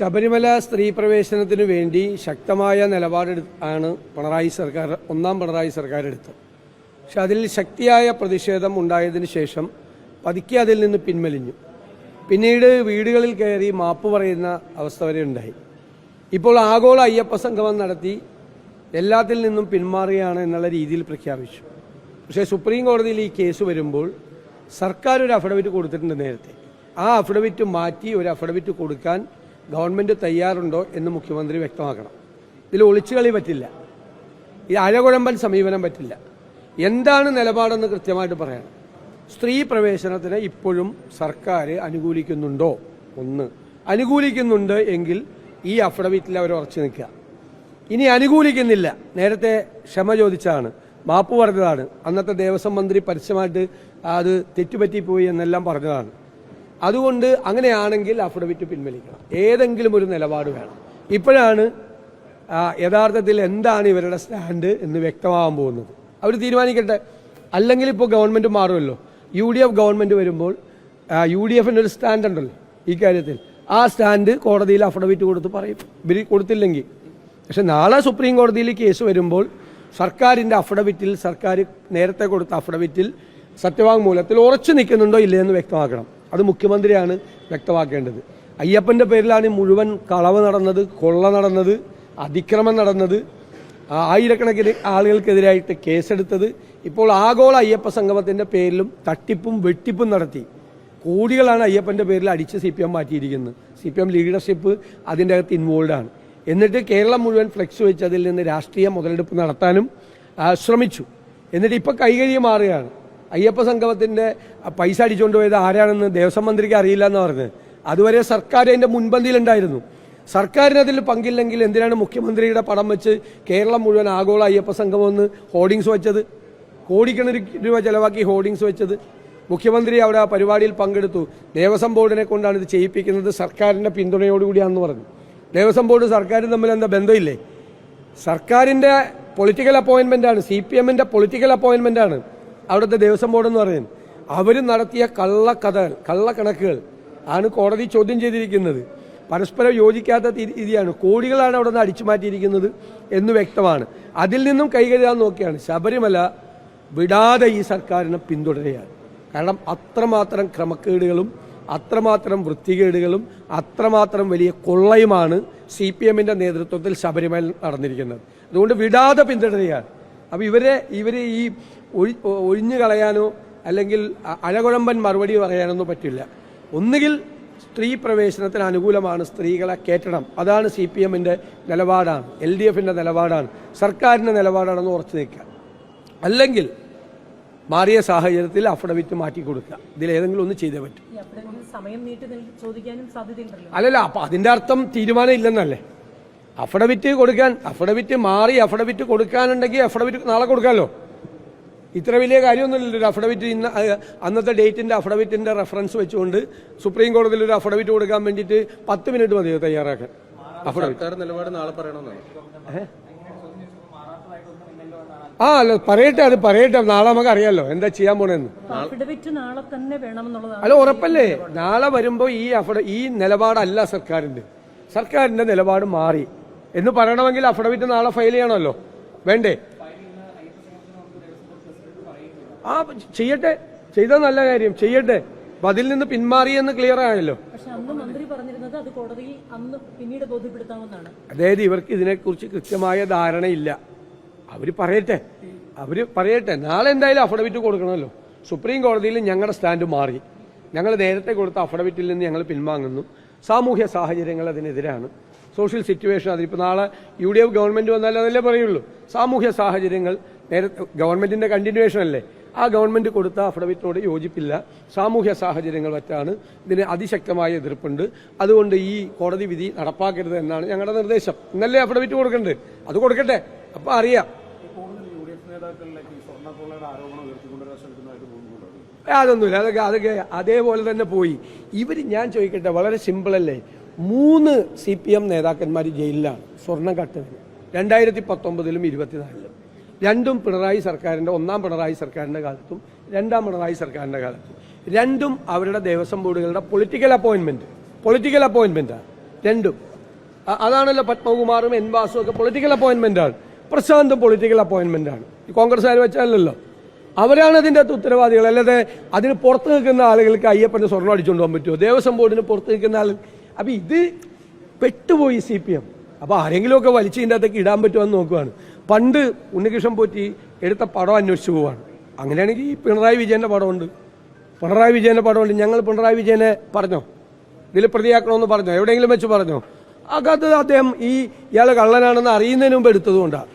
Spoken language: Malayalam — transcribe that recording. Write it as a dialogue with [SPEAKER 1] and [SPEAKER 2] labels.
[SPEAKER 1] ശബരിമല സ്ത്രീ പ്രവേശനത്തിനു വേണ്ടി ശക്തമായ നിലപാടെടു ആണ് പിണറായി സർക്കാർ ഒന്നാം പിണറായി സർക്കാർ എടുത്തത് പക്ഷെ അതിൽ ശക്തിയായ പ്രതിഷേധം ഉണ്ടായതിന് ശേഷം പതുക്കെ അതിൽ നിന്ന് പിൻവലിഞ്ഞു. പിന്നീട് വീടുകളിൽ കയറി മാപ്പ് പറയുന്ന അവസ്ഥ വരെ ഉണ്ടായി. ഇപ്പോൾ ആഗോള അയ്യപ്പ സംഗമം നടത്തി എല്ലാത്തിൽ നിന്നും പിന്മാറുകയാണ് എന്നുള്ള രീതിയിൽ പ്രഖ്യാപിച്ചു. പക്ഷേ സുപ്രീം കോടതിയിൽ ഈ കേസ് വരുമ്പോൾ സർക്കാർ ഒരു അഫിഡവിറ്റ് കൊടുത്തിട്ടുണ്ട് നേരത്തെ. ആ അഫിഡവിറ്റ് മാറ്റി ഒരു അഫിഡവിറ്റ് കൊടുക്കാൻ ഗവൺമെന്റ് തയ്യാറുണ്ടോ എന്ന് മുഖ്യമന്ത്രി വ്യക്തമാക്കണം. ഇതിൽ ഒളിച്ചുകളി പറ്റില്ല. ഈ അഴകുഴമ്പൻ സമീപനം പറ്റില്ല. എന്താണ് നിലപാടെന്ന് കൃത്യമായിട്ട് പറയണം. സ്ത്രീ പ്രവേശനത്തിന് ഇപ്പോഴും സർക്കാർ അനുകൂലിക്കുന്നുണ്ടോ? ഒന്ന്. അനുകൂലിക്കുന്നുണ്ട് എങ്കിൽ ഈ അഫിഡവിറ്റിൽ അവർ ഉറച്ചു നിൽക്കുക. ഇനി അനുകൂലിക്കുന്നില്ല. നേരത്തെ ക്ഷമ ചോദിച്ചതാണ്. മാപ്പ് പറഞ്ഞതാണ്. അന്നത്തെ ദേവസ്വം മന്ത്രി പരസ്യമായിട്ട് അത് തെറ്റുപറ്റിപ്പോയി എന്നെല്ലാം പറഞ്ഞതാണ്. അതുകൊണ്ട് അങ്ങനെയാണെങ്കിൽ അഫിഡവിറ്റ് പിൻവലിക്കണം. ഏതെങ്കിലും ഒരു നിലപാട് വേണം. ഇപ്പോഴാണ് യഥാർത്ഥത്തിൽ എന്താണ് ഇവരുടെ സ്റ്റാൻഡ് എന്ന് വ്യക്തമാകാൻ പോകുന്നത്. അവർ തീരുമാനിക്കട്ടെ. അല്ലെങ്കിൽ ഇപ്പോൾ ഗവൺമെന്റ് മാറുമല്ലോ. യു ഡി എഫ് ഗവൺമെന്റ് വരുമ്പോൾ യു ഡി എഫിന്റെ ഒരു സ്റ്റാൻഡ് ഉണ്ടല്ലോ ഈ കാര്യത്തിൽ. ആ സ്റ്റാൻഡ് കോടതിയിൽ അഫിഡവിറ്റ് കൊടുത്ത് പറയും. ഇവർ കൊടുത്തില്ലെങ്കിൽ. പക്ഷെ നാളെ സുപ്രീം കോടതിയിൽ കേസ് വരുമ്പോൾ സർക്കാരിന്റെ അഫിഡവിറ്റിൽ സർക്കാർ നേരത്തെ കൊടുത്ത അഫിഡവിറ്റിൽ സത്യവാങ്മൂലത്തിൽ ഉറച്ചു നിൽക്കുന്നുണ്ടോ ഇല്ലേ എന്ന് വ്യക്തമാക്കണം. അത് മുഖ്യമന്ത്രിയാണ് വ്യക്തമാക്കേണ്ടത്. അയ്യപ്പന്റെ പേരിലാണ് മുഴുവൻ കളവ് നടന്നത് കൊള്ള നടന്നത് അതിക്രമം നടന്നത്. ആയിരക്കണക്കിന് ആളുകൾക്കെതിരായിട്ട് കേസെടുത്തത്. ഇപ്പോൾ ആഗോള അയ്യപ്പ സംഗമത്തിന്റെ പേരിലും തട്ടിപ്പും വെട്ടിപ്പും നടത്തി. കോടികളാണ് അയ്യപ്പന്റെ പേരിൽ അടിച്ച് സി പി എം മാറ്റിയിരിക്കുന്നത്. സി പി എം ലീഡർഷിപ്പ് അതിന്റെ അകത്ത് ഇൻവോൾവ് ആണ്. എന്നിട്ട് കേരളം മുഴുവൻ ഫ്ലെക്സ് വെച്ച് അതിൽ നിന്ന് രാഷ്ട്രീയ മുതലെടുപ്പ് നടത്താനും ശ്രമിച്ചു. എന്നിട്ട് ഇപ്പം കൈകഴുകി മാറുകയാണ്. അയ്യപ്പ സംഗമത്തിന്റെ പൈസ അടിച്ചുകൊണ്ട് പോയത് ആരാണെന്ന് ദേവസ്വം മന്ത്രിക്ക് അറിയില്ല എന്ന് പറഞ്ഞത്. അതുവരെ സർക്കാർ അതിന്റെ മുൻപന്തിയിലുണ്ടായിരുന്നു. സർക്കാരിന് അതിൽ പങ്കില്ലെങ്കിൽ എന്തിനാണ് മുഖ്യമന്ത്രിയുടെ പടം വെച്ച് കേരളം മുഴുവൻ ആഗോള അയ്യപ്പ സംഗമം എന്ന് ഹോർഡിങ്സ് വെച്ചത്? കോടിക്കണക്കിന് രൂപ ചെലവാക്കി ഹോർഡിങ്സ് വെച്ചത്. മുഖ്യമന്ത്രി അവിടെ ആ പരിപാടിയിൽ പങ്കെടുത്തു. ദേവസ്വം ബോർഡിനെ കൊണ്ടാണ് ഇത് ചെയ്യിപ്പിക്കുന്നത് സർക്കാരിന്റെ പിന്തുണയോടുകൂടിയാണെന്ന് പറഞ്ഞു. ദേവസ്വം ബോർഡ് സർക്കാരും തമ്മിൽ എന്താ ബന്ധമില്ലേ? സർക്കാരിന്റെ പൊളിറ്റിക്കൽ അപ്പോയിന്റ്മെന്റ് ആണ് സി പി എമ്മിന്റെ പൊളിറ്റിക്കൽ അപ്പോയിന്റ്മെന്റ് ആണ്. അവിടുത്തെ ദേവസ്വം ബോർഡ് എന്ന് പറയുന്നത് അവർ നടത്തിയ കള്ളക്കഥകൾ കള്ളക്കണക്കുകൾ ആണ് കോടതി ചോദ്യം ചെയ്തിരിക്കുന്നത്. പരസ്പരം യോജിക്കാത്ത രീതിയാണ്. കോടികളാണ് അവിടെ നിന്ന് അടിച്ചു മാറ്റിയിരിക്കുന്നത് എന്ന് വ്യക്തമാണ്. അതിൽ നിന്നും കൈകരുതാൻ നോക്കിയാണ്. ശബരിമല വിടാതെ ഈ സർക്കാരിനെ പിന്തുടരുകയാണ്. കാരണം അത്രമാത്രം ക്രമക്കേടുകളും അത്രമാത്രം വൃത്തികേടുകളും അത്രമാത്രം വലിയ കൊള്ളയുമാണ് സി പി എമ്മിന്റെ നേതൃത്വത്തിൽ ശബരിമല നടന്നിരിക്കുന്നത്. അതുകൊണ്ട് വിടാതെ പിന്തുടരുകയാണ്. അപ്പോൾ ഇവരെ ഇവരെ ഈ ഒഴി- ഒഴിഞ്ഞു കളയാനോ അല്ലെങ്കിൽ അഴകുഴമ്പൻ മറുപടി പറയാനൊന്നും പറ്റില്ല. ഒന്നുകിൽ സ്ത്രീ പ്രവേശനത്തിന് അനുകൂലമാണ് സ്ത്രീകളെ കയറ്റണം. അതാണ് സി പി എമ്മിന്റെ നിലപാടാണ്. എൽ ഡി എഫിന്റെ നിലപാടാണ്. സർക്കാരിന്റെ നിലപാടാണെന്ന് ഉറച്ചു നിൽക്കുക. അല്ലെങ്കിൽ മാറിയ സാഹചര്യത്തിൽ അഫിഡവിറ്റ് മാറ്റി കൊടുക്കുക. ഇതിലേതെങ്കിലും ഒന്ന് ചെയ്തേ പറ്റും. അല്ലല്ല അപ്പം അതിന്റെ അർത്ഥം തീരുമാനം ഇല്ലെന്നല്ലേ അഫിഡവിറ്റ് കൊടുക്കാൻ അഫിഡവിറ്റ് മാറി അഫിഡവിറ്റ് കൊടുക്കാനുണ്ടെങ്കിൽ അഫിഡവിറ്റ് നാളെ കൊടുക്കാമല്ലോ ഇത്ര വലിയ കാര്യമൊന്നുമില്ല ഒരു അഫിഡവിറ്റ് ഇന്ന് അന്നത്തെ ഡേറ്റിന്റെ അഫിഡവിറ്റിന്റെ റെഫറൻസ് വെച്ചുകൊണ്ട് സുപ്രീം കോടതിയിൽ ഒരു അഫിഡവിറ്റ് കൊടുക്കാൻ വേണ്ടിയിട്ട് പത്ത് മിനിറ്റ് മതി തയ്യാറാക്കാൻ. അഫിഡവിറ്റ്
[SPEAKER 2] നിലപാട് നാളെ പറയണമെന്നാണ്
[SPEAKER 1] ആ അല്ല പറയട്ടെ അത് പറയട്ടെ. നാളെ നമുക്ക് അറിയാലോ എന്താ ചെയ്യാൻ പോണെന്ന്. അല്ല ഉറപ്പല്ലേ? നാളെ വരുമ്പോൾ ഈ അഫിഡ ഈ നിലപാടല്ല സർക്കാരിന്റെ. സർക്കാരിന്റെ നിലപാട് മാറി. എന്ന് പറയണമെങ്കിൽ അഫിഡവിറ്റ് നാളെ ഫയൽ ചെയ്യണമല്ലോ. വേണ്ടേ? ആ ചെയ്യട്ടെ. ചെയ്ത നല്ല കാര്യം. ചെയ്യട്ടെ. അപ്പൊ അതിൽ നിന്ന് പിന്മാറിയെന്ന് ക്ലിയർ
[SPEAKER 3] ബോധ്യപ്പെടുത്താമെന്നാണ്
[SPEAKER 1] അതായത് ഇവർക്ക് ഇതിനെക്കുറിച്ച് കൃത്യമായ ധാരണയില്ല. അവർ പറയട്ടെ. അവർ പറയട്ടെ. നാളെ എന്തായാലും അഫിഡവിറ്റ് കൊടുക്കണമല്ലോ. സുപ്രീം കോടതിയിൽ ഞങ്ങളുടെ സ്റ്റാൻഡ് മാറി. ഞങ്ങൾ നേരത്തെ കൊടുത്ത അഫിഡവിറ്റിൽ നിന്ന് ഞങ്ങൾ പിൻവാങ്ങുന്നു. സാമൂഹ്യ സാഹചര്യങ്ങൾ അതിനെതിരാണ്. സോഷ്യൽ സിറ്റുവേഷൻ അതിപ്പോൾ നാളെ യു ഡി എഫ് ഗവൺമെന്റ് വന്നാൽ അതല്ലേ പറയുള്ളൂ. സാമൂഹ്യ സാഹചര്യങ്ങൾ നേരത്തെ ഗവൺമെന്റിന്റെ കണ്ടിന്യൂവേഷൻ അല്ലേ? ആ ഗവൺമെന്റ് കൊടുത്ത അഫിഡവിറ്റിനോട് യോജിപ്പില്ല. സാമൂഹ്യ സാഹചര്യങ്ങൾ വച്ചാണ് ഇതിന് അതിശക്തമായ എതിർപ്പുണ്ട്. അതുകൊണ്ട് ഈ കോടതി വിധി നടപ്പാക്കരുത് എന്നാണ് ഞങ്ങളുടെ നിർദ്ദേശം. ഇന്നല്ലേ അഫിഡവിറ്റ് കൊടുക്കണ്ടേ? അത് കൊടുക്കട്ടെ. അപ്പൊ അറിയാം. അതൊന്നുമില്ല. അതൊക്കെ അതൊക്കെ അതേപോലെ തന്നെ പോയി. ഇവർ ഞാൻ ചോദിക്കട്ടെ വളരെ സിമ്പിളല്ലേ? മൂന്ന് സി പി എം നേതാക്കന്മാർ ജയിലിലാണ്. സ്വർണം കട്ടതിന് രണ്ടായിരത്തി പത്തൊമ്പതിലും ഇരുപത്തിനാലിലും. രണ്ടും പിണറായി സർക്കാരിന്റെ ഒന്നാം പിണറായി സർക്കാരിന്റെ കാലത്തും രണ്ടാം പിണറായി സർക്കാരിന്റെ കാലത്തും. രണ്ടും അവരുടെ ദേവസ്വം ബോർഡുകളുടെ പൊളിറ്റിക്കൽ അപ്പോയിൻമെന്റ് പൊളിറ്റിക്കൽ അപ്പോയിൻമെന്റാണ് രണ്ടും. അതാണല്ലോ പത്മകുമാറും എൻ വാസും ഒക്കെ പൊളിറ്റിക്കൽ അപ്പോയിൻമെന്റാണ് പ്രശാന്തും പൊളിറ്റിക്കൽ അപ്പോയിൻമെന്റാണ് കോൺഗ്രസ്സുകാർ വെച്ചാലല്ലോ. അവരാണ് അതിന്റെ അകത്ത് ഉത്തരവാദികൾ. അല്ലാതെ അതിന് പുറത്ത് നിൽക്കുന്ന ആളുകൾക്ക് അയ്യപ്പന്റെ സ്വർണം അടിച്ചുകൊണ്ട് പോകാൻ പറ്റുമോ? ദേവസ്വം ബോർഡിന് പുറത്ത് നിൽക്കുന്ന ആൾ അപ്പം ഇത് പെട്ടുപോയി സി പി എം. അപ്പൊ ആരെങ്കിലുമൊക്കെ വലിച്ച് ഇതിന്റെ അകത്തേക്ക് ഇടാൻ പറ്റുമെന്ന് നോക്കുവാണ്. പണ്ട് ഉണ്ണികൃഷ്ണൻ പോറ്റി എടുത്ത പടം അന്വേഷിച്ചു പോവാണ്. അങ്ങനെയാണെങ്കിൽ ഈ പിണറായി വിജയന്റെ പടമുണ്ട്. പിണറായി വിജയന്റെ പടമുണ്ട്. ഞങ്ങൾ പിണറായി വിജയനെ പറഞ്ഞോ? ഇതിൽ പ്രതിയാക്കണമെന്ന് പറഞ്ഞോ? എവിടെയെങ്കിലും വെച്ച് പറഞ്ഞോ? അകത്ത് അദ്ദേഹം ഈ ഇയാൾ കള്ളനാണെന്ന് അറിയുന്നതിന് മുമ്പ് എടുത്തതുകൊണ്ടാണ്